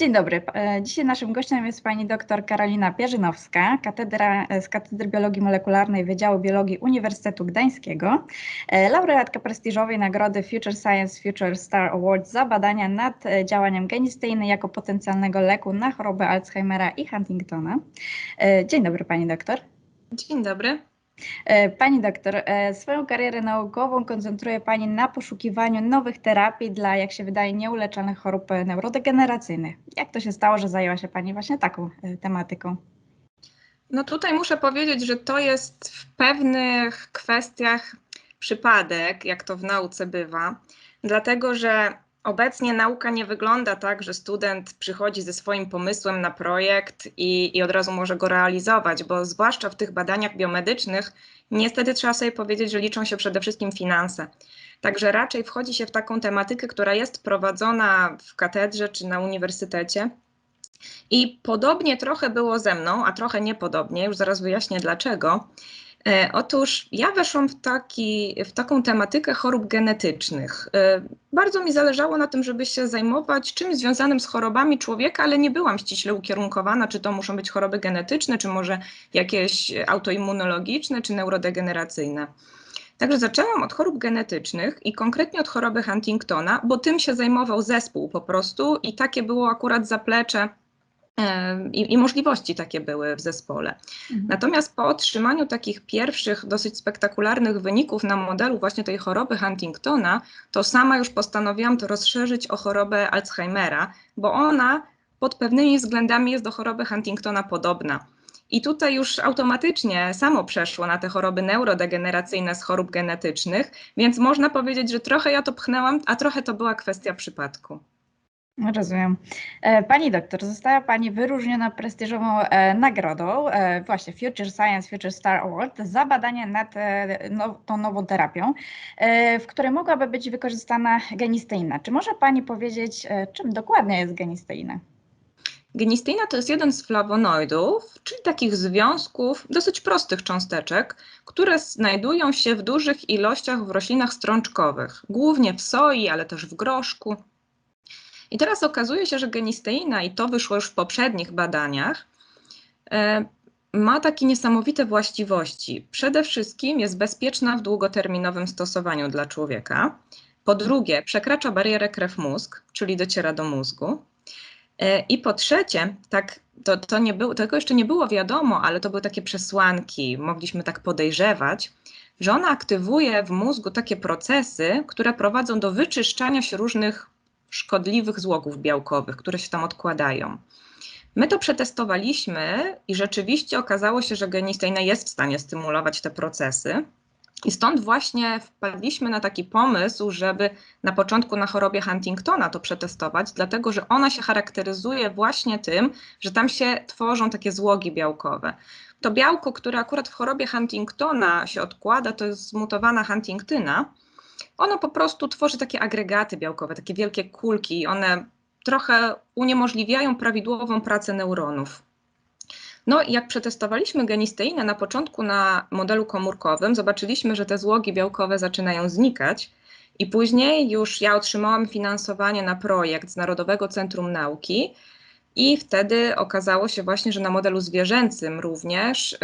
Dzień dobry. E, dzisiaj naszym gościem jest pani dr Karolina Pierzynowska katedra, z Katedry Biologii Molekularnej Wydziału Biologii Uniwersytetu Gdańskiego, e, laureatka prestiżowej nagrody Future Science Future Star Award za badania nad e, działaniem genisteiny jako potencjalnego leku na chorobę Alzheimera i Huntingtona. Dzień dobry pani doktor. Dzień dobry. E, pani doktor, e, swoją karierę naukową koncentruje Pani na poszukiwaniu nowych terapii dla, jak się wydaje, nieuleczalnych chorób neurodegeneracyjnych. Jak to się stało, że zajęła się Pani właśnie taką e, tematyką? No tutaj muszę powiedzieć, że to jest w pewnych kwestiach przypadek, jak to w nauce bywa, dlatego że Obecnie nauka nie wygląda tak, że student przychodzi ze swoim pomysłem na projekt i, i, od razu może go realizować, bo zwłaszcza w tych badaniach biomedycznych, niestety trzeba sobie powiedzieć, że liczą się przede wszystkim finanse. Także raczej wchodzi się w taką tematykę, która jest prowadzona w katedrze czy na uniwersytecie. I podobnie trochę było ze mną, a trochę niepodobnie, już zaraz wyjaśnię dlaczego. E, otóż ja weszłam w, taki, w taką tematykę chorób genetycznych. E, bardzo mi zależało na tym, żeby się zajmować czymś związanym z chorobami człowieka, ale nie byłam ściśle ukierunkowana, czy to muszą być choroby genetyczne, czy może jakieś autoimmunologiczne, czy neurodegeneracyjne. Także zaczęłam od chorób genetycznych i konkretnie od choroby Huntingtona, bo tym się zajmował zespół po prostu i takie było akurat zaplecze i, I, możliwości takie były w zespole. Mhm. Natomiast po otrzymaniu takich pierwszych, dosyć spektakularnych wyników na modelu właśnie tej choroby Huntingtona, to sama już postanowiłam to rozszerzyć o chorobę Alzheimera, bo ona pod pewnymi względami jest do choroby Huntingtona podobna. I tutaj już automatycznie samo przeszło na te choroby neurodegeneracyjne z chorób genetycznych, więc można powiedzieć, że trochę ja to pchnęłam, a trochę to była kwestia przypadku. Rozumiem. E, pani doktor, została Pani wyróżniona prestiżową e, nagrodą, e, właśnie Future Science Future Star Award, za badanie nad no, tą nową terapią, w której mogłaby być wykorzystana genisteina. Czy może Pani powiedzieć, czym dokładnie jest genisteina? Genisteina to jest jeden z flawonoidów, czyli takich związków, dosyć prostych cząsteczek, które znajdują się w dużych ilościach w roślinach strączkowych, głównie w soi, ale też w groszku. I teraz okazuje się, że genisteina, i to wyszło już w poprzednich badaniach, e, ma takie niesamowite właściwości. Przede wszystkim jest bezpieczna w długoterminowym stosowaniu dla człowieka. Po drugie, przekracza barierę krew-mózg, czyli dociera do mózgu. E, I po trzecie, tak, to, to nie było, tego jeszcze nie było wiadomo, ale to były takie przesłanki, mogliśmy tak podejrzewać, że ona aktywuje w mózgu takie procesy, które prowadzą do wyczyszczania się różnych szkodliwych złogów białkowych, które się tam odkładają. My to przetestowaliśmy i rzeczywiście okazało się, że genisteina jest w stanie stymulować te procesy. I stąd właśnie wpadliśmy na taki pomysł, żeby na początku na chorobie Huntingtona to przetestować, dlatego że ona się charakteryzuje właśnie tym, że tam się tworzą takie złogi białkowe. To białko, które akurat w chorobie Huntingtona się odkłada, to jest zmutowana huntingtyna ono po prostu tworzy takie agregaty białkowe, takie wielkie kulki. One trochę uniemożliwiają prawidłową pracę neuronów. No i jak przetestowaliśmy genisteinę na początku na modelu komórkowym, zobaczyliśmy, że te złogi białkowe zaczynają znikać. I później już ja otrzymałam finansowanie na projekt z Narodowego Centrum Nauki, i wtedy okazało się właśnie, że na modelu zwierzęcym również y,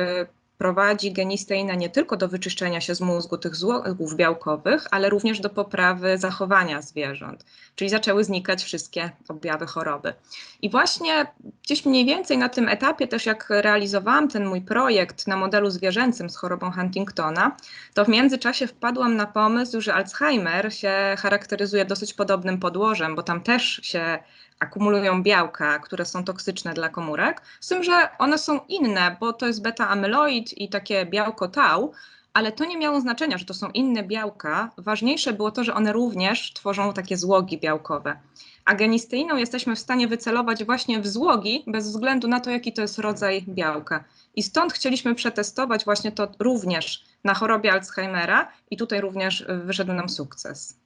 prowadzi genisteina nie tylko do wyczyszczenia się z mózgu tych złogów białkowych, ale również do poprawy zachowania zwierząt, czyli zaczęły znikać wszystkie objawy choroby. I właśnie gdzieś mniej więcej na tym etapie też jak realizowałam ten mój projekt na modelu zwierzęcym z chorobą Huntingtona, to w międzyczasie wpadłam na pomysł, że Alzheimer się charakteryzuje dosyć podobnym podłożem, bo tam też się akumulują białka, które są toksyczne dla komórek, z tym, że one są inne, bo to jest beta-amyloid i takie białko tau, ale to nie miało znaczenia, że to są inne białka. Ważniejsze było to, że one również tworzą takie złogi białkowe. A genisteiną jesteśmy w stanie wycelować właśnie w złogi, bez względu na to, jaki to jest rodzaj białka. I stąd chcieliśmy przetestować właśnie to również na chorobie Alzheimera i tutaj również wyszedł nam sukces.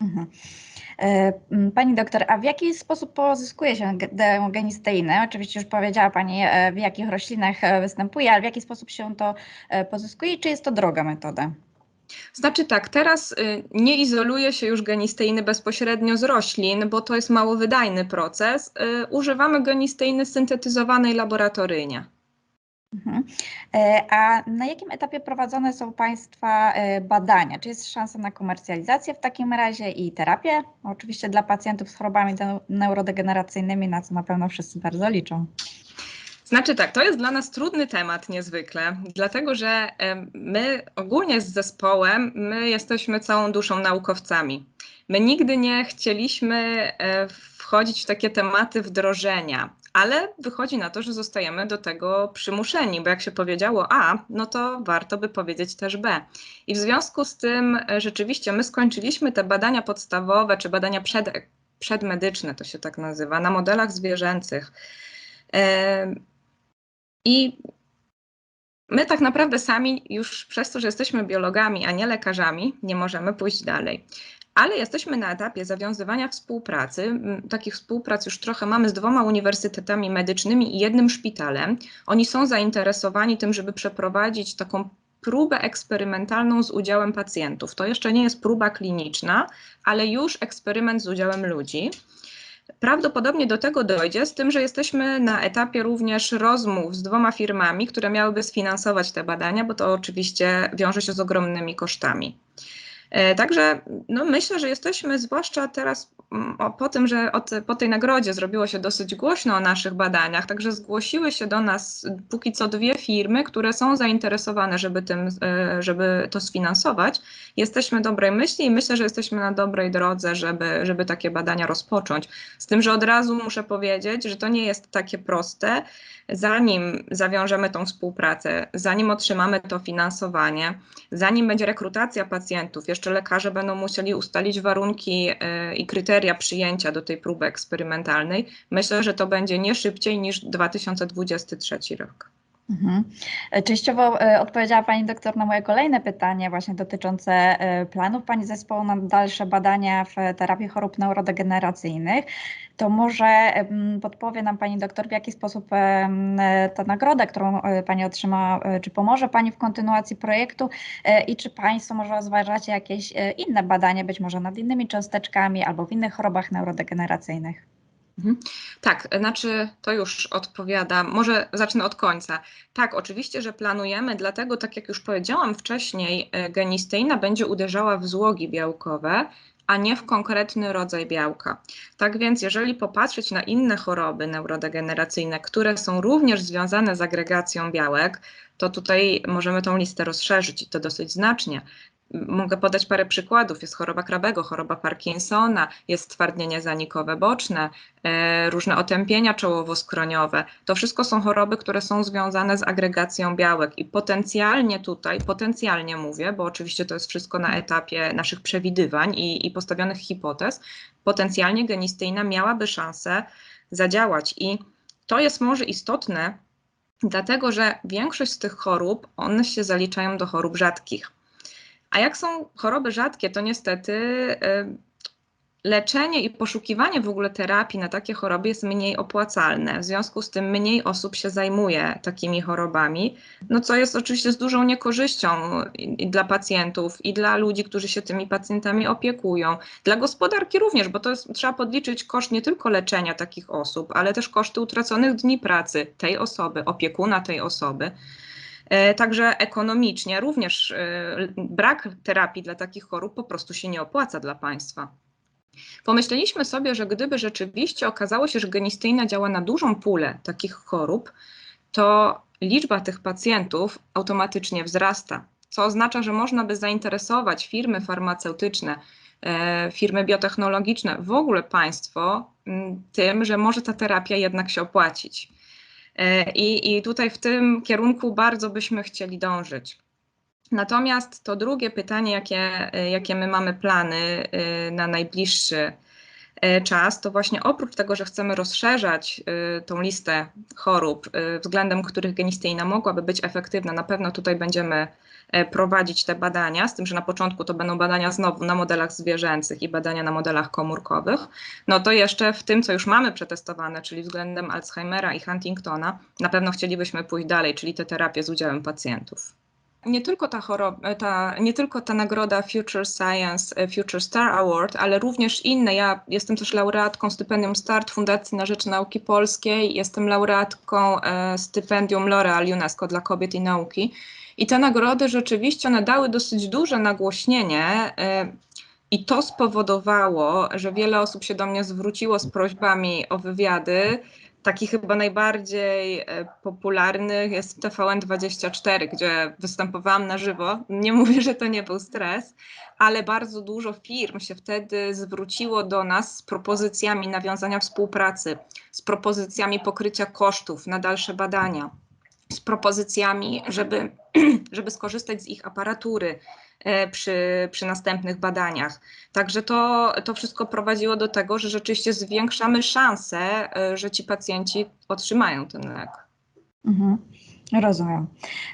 Mhm. E, pani doktor, a w jaki sposób pozyskuje się genisteiny? Oczywiście już powiedziała Pani, e, w jakich roślinach e, występuje, ale w jaki sposób się to pozyskuje czy jest to droga metoda? Znaczy tak, teraz y, nie izoluje się już genisteiny bezpośrednio z roślin, bo to jest mało wydajny proces. Y, używamy genisteiny syntetyzowanej laboratoryjnie. Mhm. E, a na jakim etapie prowadzone są Państwa e, badania? Czy jest szansa na komercjalizację w takim razie i terapię? Oczywiście dla pacjentów z chorobami neurodegeneracyjnymi, na co na pewno wszyscy bardzo liczą. Znaczy tak, to jest dla nas trudny temat niezwykle, dlatego że my ogólnie z zespołem, my jesteśmy całą duszą naukowcami. My nigdy nie chcieliśmy e, wchodzić w takie tematy wdrożenia, ale wychodzi na to, że zostajemy do tego przymuszeni, bo jak się powiedziało A, no to warto by powiedzieć też B. I w związku z tym e, rzeczywiście my skończyliśmy te badania podstawowe, czy badania przed, przedmedyczne, to się tak nazywa, na modelach zwierzęcych. I my tak naprawdę sami już przez to, że jesteśmy biologami, a nie lekarzami, nie możemy pójść dalej. Ale jesteśmy na etapie zawiązywania współpracy. Takich współprac już trochę mamy z dwoma uniwersytetami medycznymi i jednym szpitalem. Oni są zainteresowani tym, żeby przeprowadzić taką próbę eksperymentalną z udziałem pacjentów. To jeszcze nie jest próba kliniczna, ale już eksperyment z udziałem ludzi. Prawdopodobnie do tego dojdzie, z tym, że jesteśmy na etapie również rozmów z dwoma firmami, które miałyby sfinansować te badania, bo to oczywiście wiąże się z ogromnymi kosztami. E, także no myślę, że jesteśmy, zwłaszcza teraz mm, po tym, że od, po tej nagrodzie zrobiło się dosyć głośno o naszych badaniach, także zgłosiły się do nas póki co dwie firmy, które są zainteresowane, żeby, tym, e, żeby to sfinansować. Jesteśmy dobrej myśli i myślę, że jesteśmy na dobrej drodze, żeby, żeby takie badania rozpocząć. Z tym, że od razu muszę powiedzieć, że to nie jest takie proste. Zanim zawiążemy tą współpracę, zanim otrzymamy to finansowanie, zanim będzie rekrutacja pacjentów, jeszcze lekarze będą musieli ustalić warunki e, i kryteria przyjęcia do tej próby eksperymentalnej. Myślę, że to będzie nie szybciej niż 2023 rok. Mhm. E, częściowo e, odpowiedziała Pani doktor na moje kolejne pytanie, właśnie dotyczące e, planów Pani zespołu na dalsze badania w terapii chorób neurodegeneracyjnych. To może podpowie nam Pani doktor, w jaki sposób ta nagroda, którą Pani otrzyma, czy pomoże Pani w kontynuacji projektu i czy Państwo może rozważacie jakieś inne badania, być może nad innymi cząsteczkami albo w innych chorobach neurodegeneracyjnych? Mhm. Tak, znaczy to już odpowiadam. Może zacznę od końca. Tak, oczywiście, że planujemy, dlatego, tak jak już powiedziałam wcześniej, e, genisteina będzie uderzała w złogi białkowe, a nie w konkretny rodzaj białka. Tak więc, jeżeli popatrzeć na inne choroby neurodegeneracyjne, które są również związane z agregacją białek, to tutaj możemy tą listę rozszerzyć i to dosyć znacznie. Mogę podać parę przykładów. Jest choroba Krabego, choroba Parkinsona, jest stwardnienie zanikowe boczne, e, różne otępienia czołowo-skroniowe. To wszystko są choroby, które są związane z agregacją białek i potencjalnie tutaj, potencjalnie mówię, bo oczywiście to jest wszystko na etapie naszych przewidywań i, i postawionych hipotez, potencjalnie genistyjna miałaby szansę zadziałać i to jest może istotne, dlatego że większość z tych chorób, one się zaliczają do chorób rzadkich. A jak są choroby rzadkie, to niestety leczenie i poszukiwanie w ogóle terapii na takie choroby jest mniej opłacalne. W związku z tym mniej osób się zajmuje takimi chorobami, no co jest oczywiście z dużą niekorzyścią i dla pacjentów, i dla ludzi, którzy się tymi pacjentami opiekują. Dla gospodarki również, bo to jest, trzeba podliczyć koszt nie tylko leczenia takich osób, ale też koszty utraconych dni pracy tej osoby, opiekuna tej osoby. E, także ekonomicznie również e, brak terapii dla takich chorób po prostu się nie opłaca dla państwa. Pomyśleliśmy sobie, że gdyby rzeczywiście okazało się, że genistyjna działa na dużą pulę takich chorób, to liczba tych pacjentów automatycznie wzrasta, co oznacza, że można by zainteresować firmy farmaceutyczne, e, firmy biotechnologiczne, w ogóle państwo tym, że może ta terapia jednak się opłacić. E, I, I tutaj w tym kierunku bardzo byśmy chcieli dążyć. Natomiast to drugie pytanie, jakie, e, jakie my mamy plany e, na najbliższy czas, to właśnie oprócz tego, że chcemy rozszerzać tą listę chorób, względem których genistyjna mogłaby być efektywna, na pewno tutaj będziemy prowadzić te badania, z tym, że na początku to będą badania znowu na modelach zwierzęcych i badania na modelach komórkowych, no to jeszcze w tym, co już mamy przetestowane, czyli względem Alzheimera i Huntingtona, na pewno chcielibyśmy pójść dalej, czyli te terapie z udziałem pacjentów. nie tylko ta, choroba, ta, nie tylko ta nagroda Future Science, e, Future Star Award, ale również inne. Ja jestem też laureatką stypendium START Fundacji na Rzecz Nauki Polskiej, jestem laureatką e, stypendium L'Oreal UNESCO dla kobiet i nauki. I te nagrody rzeczywiście one dały dosyć duże nagłośnienie. E, I to spowodowało, że wiele osób się do mnie zwróciło z prośbami o wywiady. Taki chyba najbardziej e, popularny jest TVN24, gdzie występowałam na żywo. Nie mówię, że to nie był stres, ale bardzo dużo firm się wtedy zwróciło do nas z propozycjami nawiązania współpracy, z propozycjami pokrycia kosztów na dalsze badania, propozycjami, żeby, żeby skorzystać z ich aparatury e, przy, przy następnych badaniach. Także to, to wszystko prowadziło do tego, że rzeczywiście zwiększamy szanse, e, że ci pacjenci otrzymają ten lek. Mhm. Rozumiem.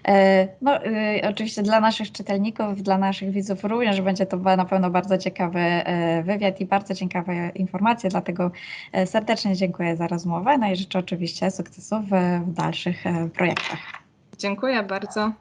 E, No, y, oczywiście dla naszych czytelników, dla naszych widzów również będzie to na pewno bardzo ciekawy e, wywiad i bardzo ciekawe informacje, dlatego e, serdecznie dziękuję za rozmowę. No i życzę oczywiście sukcesów w, dalszych e, projektach. Dziękuję bardzo.